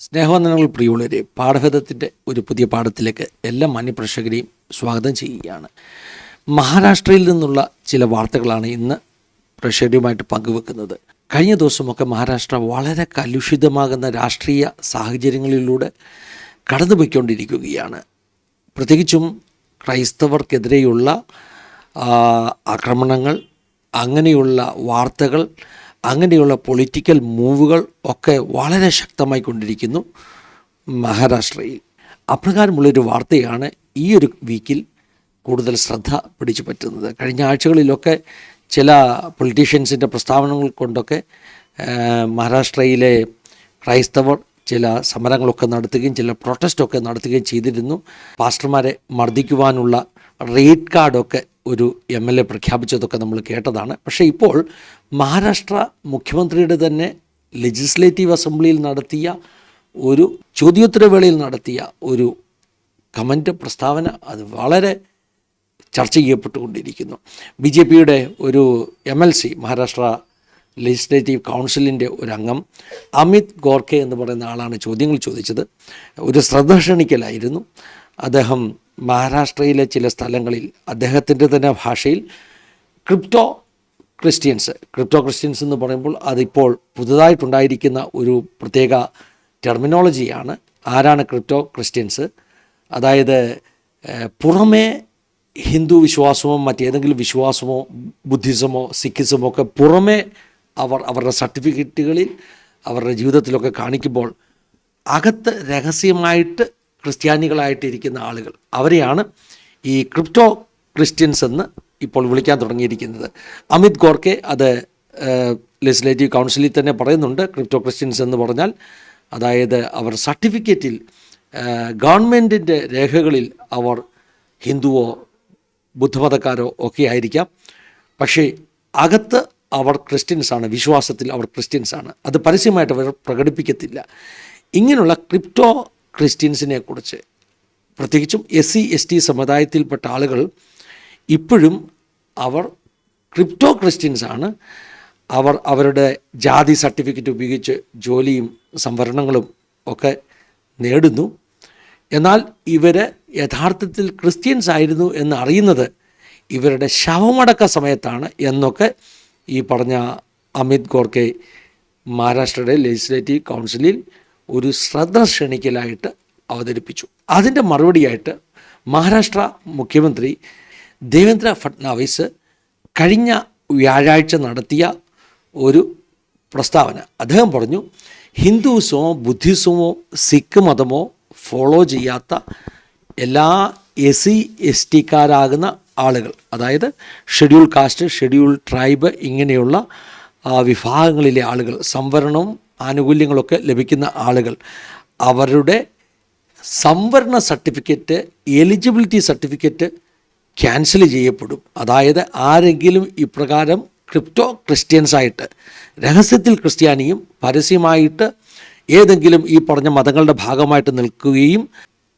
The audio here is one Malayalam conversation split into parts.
സ്നേഹവന്ദനങ്ങൾ പ്രിയുള്ളവരെ പാഠഭേദത്തിന്റെ ഒരു പുതിയ പാഠത്തിലേക്ക് എല്ലാ മാന്യപ്രേക്ഷകരെയും സ്വാഗതം ചെയ്യുകയാണ്. മഹാരാഷ്ട്രയിൽ നിന്നുള്ള ചില വാർത്തകളാണ് ഇന്ന് പ്രേക്ഷകരുമായിട്ട് പങ്കുവെക്കുന്നത്. കഴിഞ്ഞ ദിവസമൊക്കെ മഹാരാഷ്ട്ര വളരെ കലുഷിതമാകുന്ന രാഷ്ട്രീയ സാഹചര്യങ്ങളിലൂടെ കടന്നുപോയിക്കൊണ്ടിരിക്കുകയാണ്. പ്രത്യേകിച്ചും ക്രൈസ്തവർക്കെതിരെയുള്ള ആക്രമണങ്ങൾ അങ്ങനെയുള്ള വാർത്തകൾ അങ്ങനെയുള്ള പൊളിറ്റിക്കൽ മൂവുകൾ ഒക്കെ വളരെ ശക്തമായി കൊണ്ടിരിക്കുന്നു മഹാരാഷ്ട്രയിൽ. അപ്രകാരമുള്ളൊരു വാർത്തയാണ് ഈ ഒരു വീക്കിൽ കൂടുതൽ ശ്രദ്ധ പിടിച്ചു പറ്റുന്നത്. കഴിഞ്ഞ ആഴ്ചകളിലൊക്കെ ചില പൊളിറ്റീഷ്യൻസിന്റെ പ്രസ്താവനകൾ കൊണ്ടൊക്കെ മഹാരാഷ്ട്രയിലെ ക്രൈസ്തവർ ചില സമരങ്ങളൊക്കെ നടത്തുകയും ചില പ്രൊട്ടസ്റ്റൊക്കെ നടത്തുകയും ചെയ്തിരുന്നു. പാസ്റ്റർമാരെ മർദ്ദിക്കുവാനുള്ള റേറ്റ് കാർഡൊക്കെ ഒരു എം എൽ എ പ്രഖ്യാപിച്ചതൊക്കെ നമ്മൾ കേട്ടതാണ്. പക്ഷേ ഇപ്പോൾ മഹാരാഷ്ട്ര മുഖ്യമന്ത്രിയുടെ തന്നെ ലെജിസ്ലേറ്റീവ് അസംബ്ലിയിൽ നടത്തിയ ഒരു ചോദ്യോത്തരവേളയിൽ നടത്തിയ ഒരു കമന്റ് പ്രസ്താവന അത് വളരെ ചർച്ച ചെയ്യപ്പെട്ടുകൊണ്ടിരിക്കുന്നു. ബി ജെ പിയുടെ ഒരു M L C Maharashtra legislative കൗൺസിലിന്റെ ഒരു അംഗം അമിത് ഗോർഖെ എന്ന് പറയുന്ന ആളാണ് ചോദ്യങ്ങൾ ചോദിച്ചത്. ഒരു ശ്രദ്ധ ക്ഷണിക്കലായിരുന്നു. അദ്ദേഹം മഹാരാഷ്ട്രയിലെ ചില സ്ഥലങ്ങളിൽ അദ്ദേഹത്തിന്റെ തന്നെ ഭാഷയിൽ ക്രിപ്റ്റോ ക്രിസ്ത്യൻസ്. ക്രിപ്റ്റോ ക്രിസ്ത്യൻസ് എന്ന് പറയുമ്പോൾ അതിപ്പോൾ പുതുതായിട്ടുണ്ടായിരിക്കുന്ന ഒരു പ്രത്യേക ടെർമിനോളജിയാണ്. ആരാണ് ക്രിപ്റ്റോ ക്രിസ്ത്യൻസ്? അതായത് പുറമേ ഹിന്ദു വിശ്വാസമോ മറ്റേതെങ്കിലും വിശ്വാസമോ ബുദ്ധിസമോ സിഖിസമോ ഒക്കെ പുറമേ അവർ അവരുടെ സർട്ടിഫിക്കറ്റുകളിൽ അവരുടെ ജീവിതത്തിലൊക്കെ കാണിക്കുമ്പോൾ അകത്ത് രഹസ്യമായിട്ട് ക്രിസ്ത്യാനികളായിട്ടിരിക്കുന്ന ആളുകൾ. അവരെയാണ് ഈ ക്രിപ്റ്റോ ക്രിസ്ത്യൻസ് എന്ന് ഇപ്പോൾ വിളിക്കാൻ തുടങ്ങിയിരിക്കുന്നത്. അമിത് ഗോർക്കെ അത് ലെജിസ്ലേറ്റീവ് കൗൺസിലിൽ തന്നെ പറയുന്നുണ്ട് ക്രിപ്റ്റോ ക്രിസ്ത്യൻസ് എന്ന് പറഞ്ഞാൽ. അതായത് അവർ സർട്ടിഫിക്കറ്റിൽ ഗവൺമെന്റിന്റെ രേഖകളിൽ അവർ ഹിന്ദുവോ ബുദ്ധമതക്കാരോ ഒക്കെ ആയിരിക്കാം. പക്ഷേ അകത്ത് അവർ ക്രിസ്ത്യൻസാണ് വിശ്വാസത്തിൽ അവർ ക്രിസ്ത്യൻസാണ് അത് പരസ്യമായിട്ട് അവർ പ്രകടിപ്പിക്കത്തില്ല. ഇങ്ങനെയുള്ള ക്രിപ്റ്റോ ക്രിസ്ത്യൻസിനെ കുറിച്ച്. പ്രത്യേകിച്ചും എസ് സി എസ് ടി സമുദായത്തിൽപ്പെട്ട ആളുകൾ ഇപ്പോഴും അവർ ക്രിപ്റ്റോ ക്രിസ്ത്യൻസ് ആണ്. അവർ അവരുടെ ജാതി സർട്ടിഫിക്കറ്റ് ഉപയോഗിച്ച് ജോലിയും സംവരണങ്ങളും ഒക്കെ നേടുന്നു. എന്നാൽ ഇവർ യഥാർത്ഥത്തിൽ ക്രിസ്ത്യൻസ് ആയിരുന്നു എന്ന് അറിയുന്നത് ഇവരുടെ ശവമടക്ക സമയത്താണ് എന്നൊക്കെ ഈ പറഞ്ഞ അമിത് ഗോർക്കെ മഹാരാഷ്ട്രയുടെ ലെജിസ്ലേറ്റീവ് കൗൺസിലിൽ ഒരു ശ്രദ്ധ ക്ഷണിക്കലായിട്ട് അവതരിപ്പിച്ചു. അതിന്റെ മറുപടിയായിട്ട് മഹാരാഷ്ട്ര മുഖ്യമന്ത്രി ദേവേന്ദ്ര ഫട്നാവിസ് കഴിഞ്ഞ വ്യാഴാഴ്ച നടത്തിയ ഒരു പ്രസ്താവന. അദ്ദേഹം പറഞ്ഞു ഹിന്ദുസമോ ബുദ്ധിസമോ സിഖ് മതമോ ഫോളോ ചെയ്യാത്ത എല്ലാ എസ് സി എസ് ടിക്കാരാകുന്ന ആളുകൾ അതായത് ഷെഡ്യൂൾ കാസ്റ്റ് ഷെഡ്യൂൾ ട്രൈബ് ഇങ്ങനെയുള്ള വിഭാഗങ്ങളിലെ ആളുകൾ സംവരണവും ആനുകൂല്യങ്ങളൊക്കെ ലഭിക്കുന്ന ആളുകൾ. അവരുടെ സംവരണ സർട്ടിഫിക്കറ്റ് എലിജിബിലിറ്റി സർട്ടിഫിക്കറ്റ് ക്യാൻസൽ ചെയ്യപ്പെടും. അതായത് ആരെങ്കിലും ഇപ്രകാരം ക്രിപ്റ്റോ ക്രിസ്ത്യൻസ് ആയിട്ട് രഹസ്യത്തിൽ ക്രിസ്ത്യാനിയും പരസ്യമായിട്ട് ഏതെങ്കിലും ഈ പറഞ്ഞ മതങ്ങളുടെ ഭാഗമായിട്ട് നിൽക്കുകയും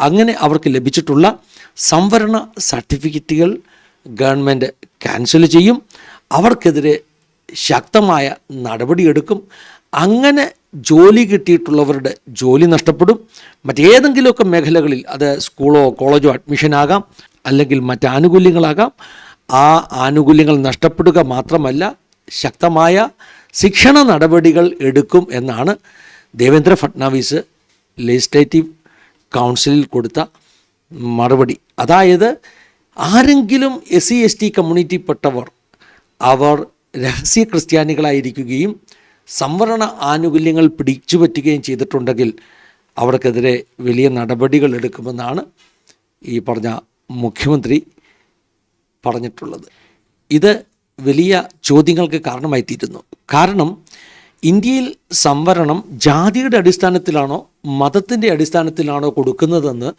അങ്ങനെ അവർക്ക് ലഭിച്ചിട്ടുള്ള സംവരണ സർട്ടിഫിക്കറ്റുകൾ ഗവൺമെന്റ് ക്യാൻസൽ ചെയ്യും. അവർക്കെതിരെ ശക്തമായ നടപടിയെടുക്കും. അങ്ങനെ ജോലി കിട്ടിയിട്ടുള്ളവരുടെ ജോലി നഷ്ടപ്പെടും. മറ്റേതെങ്കിലുമൊക്കെ മേഖലകളിൽ അത് സ്കൂളോ കോളേജോ അഡ്മിഷൻ അഡ്മിഷനാകാം അല്ലെങ്കിൽ മറ്റ് ആനുകൂല്യങ്ങളാകാം. ആ ആനുകൂല്യങ്ങൾ നഷ്ടപ്പെടുക മാത്രമല്ല ശക്തമായ ശിക്ഷണ നടപടികൾ എടുക്കും എന്നാണ് ദേവേന്ദ്ര ഫട്നാവിസ് ലെജിസ്ലേറ്റീവ് കൗൺസിലിൽ കൊടുത്ത മറുപടി. അതായത് ആരെങ്കിലും എസ് സി എസ് ടി കമ്മ്യൂണിറ്റിപ്പെട്ടവർ അവർ രഹസ്യ ക്രിസ്ത്യാനികളായിരിക്കുകയും സംവരണ ആനുകൂല്യങ്ങൾ പിടിച്ചു പറ്റുകയും ചെയ്തിട്ടുണ്ടെങ്കിൽ അവർക്കെതിരെ വലിയ നടപടികൾ എടുക്കുമെന്നാണ് ഈ പറഞ്ഞ മുഖ്യമന്ത്രി പറഞ്ഞിട്ടുള്ളത്. ഇത് വലിയ ചോദ്യങ്ങൾക്ക് കാരണമായിത്തീരുന്നു. കാരണം ഇന്ത്യയിൽ സംവരണം ജാതിയുടെ അടിസ്ഥാനത്തിലാണോ മതത്തിന്റെ അടിസ്ഥാനത്തിലാണോ കൊടുക്കുന്നതെന്ന്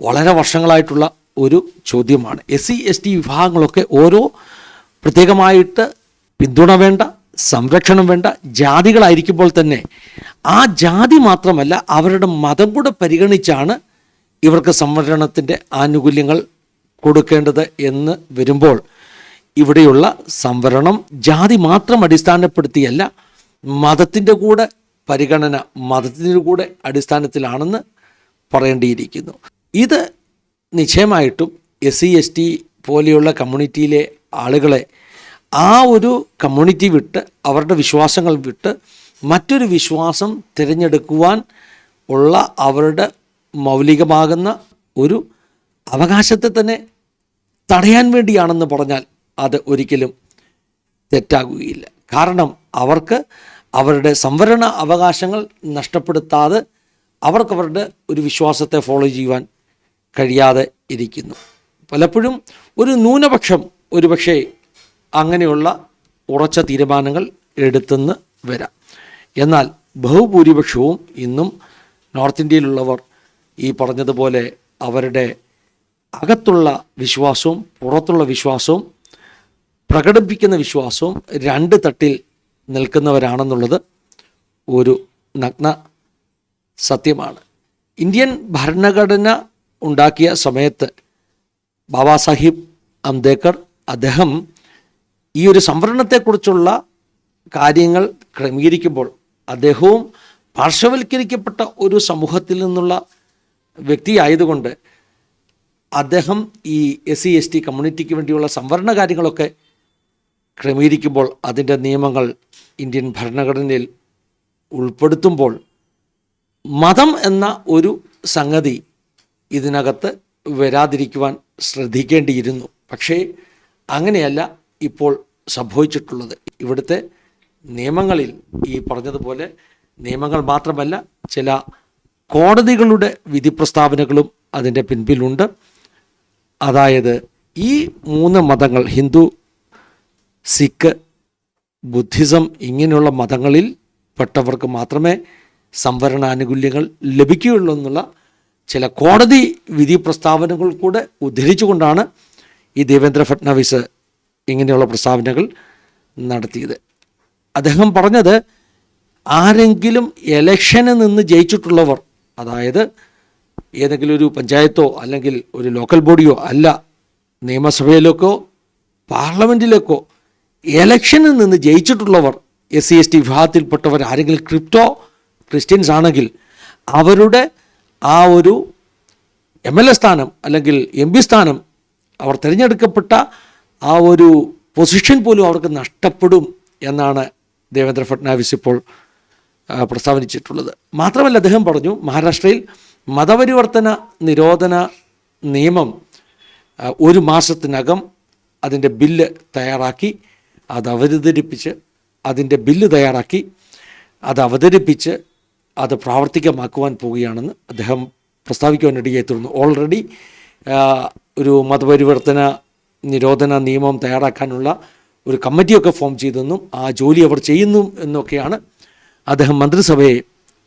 വളരെ വർഷങ്ങളായിട്ടുള്ള ഒരു ചോദ്യമാണ്. എസ് സി എസ് ടി വിഭാഗങ്ങളൊക്കെ ഓരോ പ്രത്യേകമായിട്ട് പിന്തുണ വേണ്ട സംരക്ഷണം വേണ്ട ജാതികളായിരിക്കുമ്പോൾ തന്നെ ആ ജാതി മാത്രമല്ല അവരുടെ മതം കൂടെ പരിഗണിച്ചാണ് ഇവർക്ക് സംവരണത്തിന്റെ ആനുകൂല്യങ്ങൾ കൊടുക്കേണ്ടത് എന്ന് വരുമ്പോൾ ഇവിടെയുള്ള സംവരണം ജാതി മാത്രം അടിസ്ഥാനപ്പെടുത്തിയല്ല മതത്തിന്റെ കൂടെ പരിഗണന മതത്തിന്റെ കൂടെ അടിസ്ഥാനത്തിലാണെന്ന് പറയേണ്ടിയിരിക്കുന്നു. ഇത് നിശ്ചയമായിട്ടും എസ് സി എസ് ടി പോലെയുള്ള കമ്മ്യൂണിറ്റിയിലെ ആളുകളെ ആ ഒരു കമ്മ്യൂണിറ്റി വിട്ട് അവരുടെ വിശ്വാസങ്ങൾ വിട്ട് മറ്റൊരു വിശ്വാസം തിരഞ്ഞെടുക്കുവാൻ ഉള്ള അവരുടെ മൗലികമാകുന്ന ഒരു അവകാശത്തെ തന്നെ തടയാൻ വേണ്ടിയാണെന്ന് പറഞ്ഞാൽ അത് ഒരിക്കലും തെറ്റാകുകയില്ല. കാരണം അവർക്ക് അവരുടെ സംവരണ അവകാശങ്ങൾ നഷ്ടപ്പെടുത്താതെ അവർക്കവരുടെ ഒരു വിശ്വാസത്തെ ഫോളോ ചെയ്യുവാൻ കഴിയാതെ ഇരിക്കുന്നു. പലപ്പോഴും ഒരു ന്യൂനപക്ഷം ഒരുപക്ഷെ അങ്ങനെയുള്ള ഉറച്ച തീരുമാനങ്ങൾ എടുത്തെന്ന് വരാം. എന്നാൽ ബഹുഭൂരിപക്ഷവും ഇന്നും നോർത്ത് ഇന്ത്യയിലുള്ളവർ ഈ പറഞ്ഞതുപോലെ അവരുടെ അകത്തുള്ള വിശ്വാസവും പുറത്തുള്ള വിശ്വാസവും പ്രകടിപ്പിക്കുന്ന വിശ്വാസവും രണ്ട് തട്ടിൽ നിൽക്കുന്നവരാണെന്നുള്ളത് ഒരു നഗ്ന സത്യമാണ്. ഇന്ത്യൻ ഭരണഘടന ഉണ്ടാക്കിയ സമയത്ത് ബാബാ സാഹിബ് അംബേദ്കർ അദ്ദേഹം ഈ ഒരു സംവരണത്തെക്കുറിച്ചുള്ള കാര്യങ്ങൾ ക്രമീകരിക്കുമ്പോൾ അദ്ദേഹവും പാർശ്വവൽക്കരിക്കപ്പെട്ട ഒരു സമൂഹത്തിൽ നിന്നുള്ള വ്യക്തിയായതുകൊണ്ട് അദ്ദേഹം ഈ എസ് സി എസ് ടി കമ്മ്യൂണിറ്റിക്ക് വേണ്ടിയുള്ള സംവരണ കാര്യങ്ങളൊക്കെ ക്രമീകരിക്കുമ്പോൾ അതിന്റെ നിയമങ്ങൾ ഇന്ത്യൻ ഭരണഘടനയിൽ ഉൾപ്പെടുത്തുമ്പോൾ മതം എന്ന ഒരു സംഗതി ഇതിനകത്ത് വരാതിരിക്കുവാൻ ശ്രദ്ധിക്കേണ്ടിയിരുന്നു. പക്ഷേ അങ്ങനെയല്ല ഇപ്പോൾ സംഭവിച്ചിട്ടുള്ളത്. ഇവിടുത്തെ നിയമങ്ങളിൽ ഈ പറഞ്ഞതുപോലെ നിയമങ്ങൾ മാത്രമല്ല ചില കോടതികളുടെ വിധി പ്രസ്താവനകളും അതിന്റെ പിൻപിലുണ്ട്. അതായത് ഈ മൂന്ന് മതങ്ങൾ ഹിന്ദു സിഖ് ബുദ്ധിസം ഇങ്ങനെയുള്ള മതങ്ങളിൽ പെട്ടവർക്ക് മാത്രമേ സംവരണ ആനുകൂല്യങ്ങൾ ലഭിക്കുകയുള്ളൂ എന്നുള്ള ചില കോടതി വിധി പ്രസ്താവനകൾ കൂടെ ഉദ്ധരിച്ചുകൊണ്ടാണ് ഈ ദേവേന്ദ്ര ഫട്നാവിസ് ഇങ്ങനെയുള്ള പ്രസ്താവനകൾ നടത്തിയത്. അദ്ദേഹം പറഞ്ഞത് ആരെങ്കിലും എലക്ഷന് നിന്ന് ജയിച്ചിട്ടുള്ളവർ അതായത് ഏതെങ്കിലും ഒരു പഞ്ചായത്തോ അല്ലെങ്കിൽ ഒരു ലോക്കൽ ബോഡിയോ അല്ല നിയമസഭയിലേക്കോ പാർലമെന്റിലേക്കോ എലക്ഷനിൽ നിന്ന് ജയിച്ചിട്ടുള്ളവർ എസ് സി എസ് ടി വിഭാഗത്തിൽപ്പെട്ടവർ ആരെങ്കിലും ക്രിപ്റ്റോ ക്രിസ്ത്യൻസ് ആണെങ്കിൽ അവരുടെ ആ ഒരു എം എൽ എ സ്ഥാനം അല്ലെങ്കിൽ എം പി സ്ഥാനം അവർ തിരഞ്ഞെടുക്കപ്പെട്ട ആ ഒരു പൊസിഷൻ പോലും അവർക്ക് നഷ്ടപ്പെടും എന്നാണ് ദേവേന്ദ്ര ഫട്നാവിസ് ഇപ്പോൾ പ്രസ്താവിച്ചിട്ടുള്ളത് മാത്രമല്ല അദ്ദേഹം പറഞ്ഞു മഹാരാഷ്ട്രയിൽ മതപരിവർത്തന നിരോധന നിയമം ഒരു മാസത്തിനകം അതിന്റെ ബില്ല് തയ്യാറാക്കി അത് അവതരിപ്പിച്ച് അതിന്റെ ബില്ല് തയ്യാറാക്കി അത് അവതരിപ്പിച്ച് അത് പ്രാവർത്തികമാക്കുവാൻ പോവുകയാണെന്ന് അദ്ദേഹം പ്രസ്താവിക്കുവാനിടയായി തീർന്നു. ഓൾറെഡി ഒരു മതപരിവർത്തന നിരോധന നിയമം തയ്യാറാക്കാനുള്ള ഒരു കമ്മിറ്റിയൊക്കെ ഫോം ചെയ്തെന്നും ആ ജോലി അവർ ചെയ്യുന്നു എന്നൊക്കെയാണ് അദ്ദേഹം മന്ത്രിസഭയെ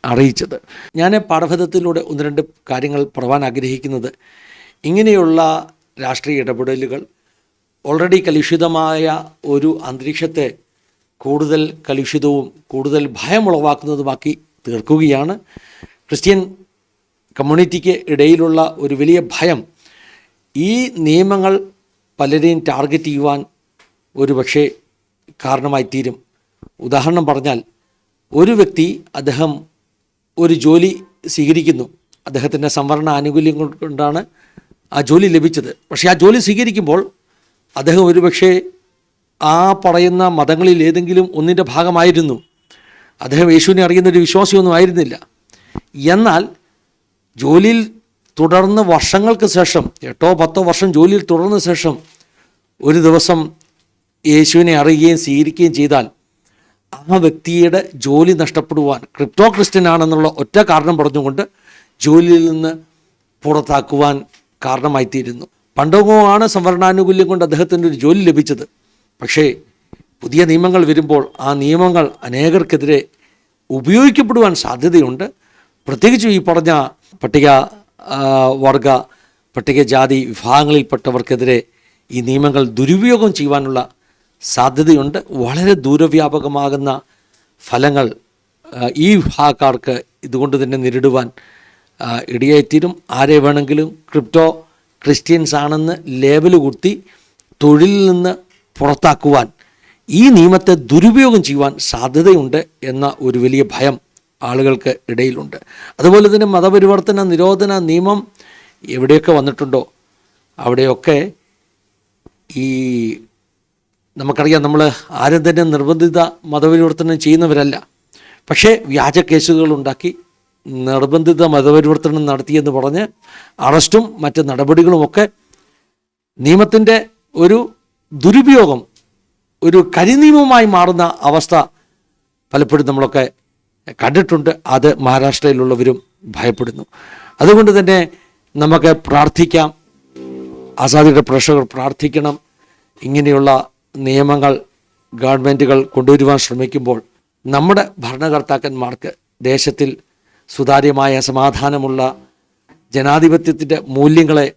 അറിയിച്ചത്. ഞാൻ പാഠഭേദത്തിലൂടെ ഒന്ന് രണ്ട് കാര്യങ്ങൾ പറവാൻ ആഗ്രഹിക്കുന്നത്. ഇങ്ങനെയുള്ള രാഷ്ട്രീയ ഇടപെടലുകൾ ഓൾറെഡി കലുഷിതമായ ഒരു അന്തരീക്ഷത്തെ കൂടുതൽ കലുഷിതവും കൂടുതൽ ഭയമുളവാക്കുന്നതുമാക്കി തീർക്കുകയാണ്. ക്രിസ്ത്യൻ കമ്മ്യൂണിറ്റിക്ക് ഇടയിലുള്ള ഒരു വലിയ ഭയം ഈ നിയമങ്ങൾ പലരെയും ടാർഗറ്റ് ചെയ്യുവാൻ ഒരു പക്ഷേ കാരണമായി തീരും ഉദാഹരണം പറഞ്ഞാൽ ഒരു വ്യക്തി അദ്ദേഹം ഒരു ജോലി സ്വീകരിക്കുന്നു. അദ്ദേഹത്തിന്റെ സംവരണ ആനുകൂല്യങ്ങൾ കൊണ്ടാണ് ആ ജോലി ലഭിച്ചത്. പക്ഷേ ആ ജോലി സ്വീകരിക്കുമ്പോൾ അദ്ദേഹം ഒരുപക്ഷെ ആ പറയുന്ന മതങ്ങളിൽ ഏതെങ്കിലും ഒന്നിന്റെ ഭാഗമായിരുന്നു. അദ്ദേഹം യേശുവിനെ അറിയുന്നൊരു വിശ്വാസിയൊന്നും ആയിരുന്നില്ല. എന്നാൽ ജോലിയിൽ തുടർന്ന് വർഷങ്ങൾക്ക് ശേഷം എട്ടോ പത്തോ വർഷം ജോലിയിൽ തുടർന്ന ശേഷം ഒരു ദിവസം യേശുവിനെ അറിയുകയും സ്വീകരിക്കുകയും ചെയ്താൽ ആ വ്യക്തിയുടെ ജോലി നഷ്ടപ്പെടുവാൻ ക്രിപ്റ്റോ ക്രിസ്ത്യൻ ആണെന്നുള്ള ഒറ്റ കാരണം പറഞ്ഞുകൊണ്ട് ജോലിയിൽ നിന്ന് പുറത്താക്കുവാൻ കാരണമായിത്തീരുന്നു. ആണ് സംവരണാനുകൂല്യം കൊണ്ട് അദ്ദേഹത്തിന് ഒരു ജോലി ലഭിച്ചത്. പക്ഷേ പുതിയ നിയമങ്ങൾ വരുമ്പോൾ ആ നിയമങ്ങൾ അനേകർക്കെതിരെ ഉപയോഗിക്കപ്പെടുവാൻ സാധ്യതയുണ്ട്. പ്രത്യേകിച്ചും ഈ പറഞ്ഞ പട്ടിക വർഗ പട്ടികജാതി വിഭാഗങ്ങളിൽപ്പെട്ടവർക്കെതിരെ ഈ നിയമങ്ങൾ ദുരുപയോഗം ചെയ്യുവാനുള്ള സാധ്യതയുണ്ട്. വളരെ ദൂരവ്യാപകമാകുന്ന ഫലങ്ങൾ ഈ വിഭാഗക്കാർക്ക് ഇതുകൊണ്ട് തന്നെ നേരിടുവാൻ ഇടയായിത്തീരും. ആരെ വേണമെങ്കിലും ക്രിപ്റ്റോ ക്രിസ്ത്യൻസ് ആണെന്ന് ലേബൽ കുത്തി തൊഴിലിൽ നിന്ന് പുറത്താക്കുവാൻ ഈ നിയമത്തെ ദുരുപയോഗം ചെയ്യുവാൻ സാധ്യതയുണ്ട് എന്ന ഒരു വലിയ ഭയം ആളുകൾക്ക് ഇടയിലുണ്ട്. അതുപോലെ തന്നെ മതപരിവർത്തന നിരോധന നിയമം എവിടെയൊക്കെ വന്നിട്ടുണ്ടോ അവിടെയൊക്കെ ഈ നമുക്കറിയാം നമ്മൾ ആരും തന്നെ നിർബന്ധിത മതപരിവർത്തനം ചെയ്യുന്നവരല്ല. പക്ഷേ വ്യാജ കേസുകൾ ഉണ്ടാക്കി നിർബന്ധിത മതപരിവർത്തനം നടത്തിയെന്ന് പറഞ്ഞ് അറസ്റ്റും മറ്റ് നടപടികളുമൊക്കെ നിയമത്തിന്റെ ഒരു ദുരുപയോഗം ഒരു കരിനിയമമായി മാറുന്ന അവസ്ഥ പലപ്പോഴും നമ്മളൊക്കെ കണ്ടിട്ടുണ്ട്. അത് മഹാരാഷ്ട്രയിലുള്ളവരും ഭയപ്പെടുന്നു. അതുകൊണ്ട് തന്നെ നമുക്ക് പ്രാർത്ഥിക്കാം. ആസാദിയുടെ പ്രേക്ഷകർ പ്രാർത്ഥിക്കണം. ഇങ്ങനെയുള്ള നിയമങ്ങൾ ഗവൺമെന്റുകൾ കൊണ്ടുവരുവാൻ ശ്രമിക്കുമ്പോൾ നമ്മുടെ ഭരണകർത്താക്കന്മാർക്ക് ദേശത്തിൽ സുതാര്യമായ സമാധാനമുള്ള ജനാധിപത്യത്തിന്റെ മൂല്യങ്ങളെ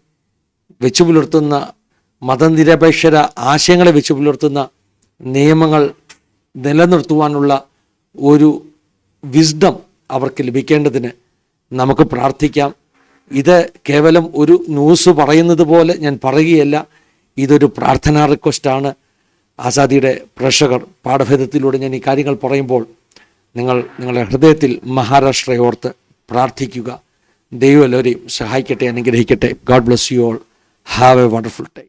വെച്ചു പുലർത്തുന്ന മതനിരപേക്ഷര ആശയങ്ങളെ വെച്ചു പുലർത്തുന്ന നിയമങ്ങൾ നിലനിർത്തുവാനുള്ള ഒരു വിസ്ഡം അവർക്ക് ലഭിക്കേണ്ടതിന് നമുക്ക് പ്രാർത്ഥിക്കാം. ഇത് കേവലം ഒരു ന്യൂസ് പറയുന്നത് പോലെ ഞാൻ പറയുകയല്ല ഇതൊരു പ്രാർത്ഥനാ റിക്വസ്റ്റാണ് ആസാദിയുടെ പ്രേക്ഷകർ പാഠഭേദത്തിലൂടെ ഞാൻ ഈ കാര്യങ്ങൾ പറയുമ്പോൾ നിങ്ങൾ നിങ്ങളുടെ ഹൃദയത്തിൽ മഹാരാഷ്ട്രയോർത്ത് പ്രാർത്ഥിക്കുക. ദൈവം എല്ലാവരെയും സഹായിക്കട്ടെ അനുഗ്രഹിക്കട്ടെ. God bless you all have a wonderful time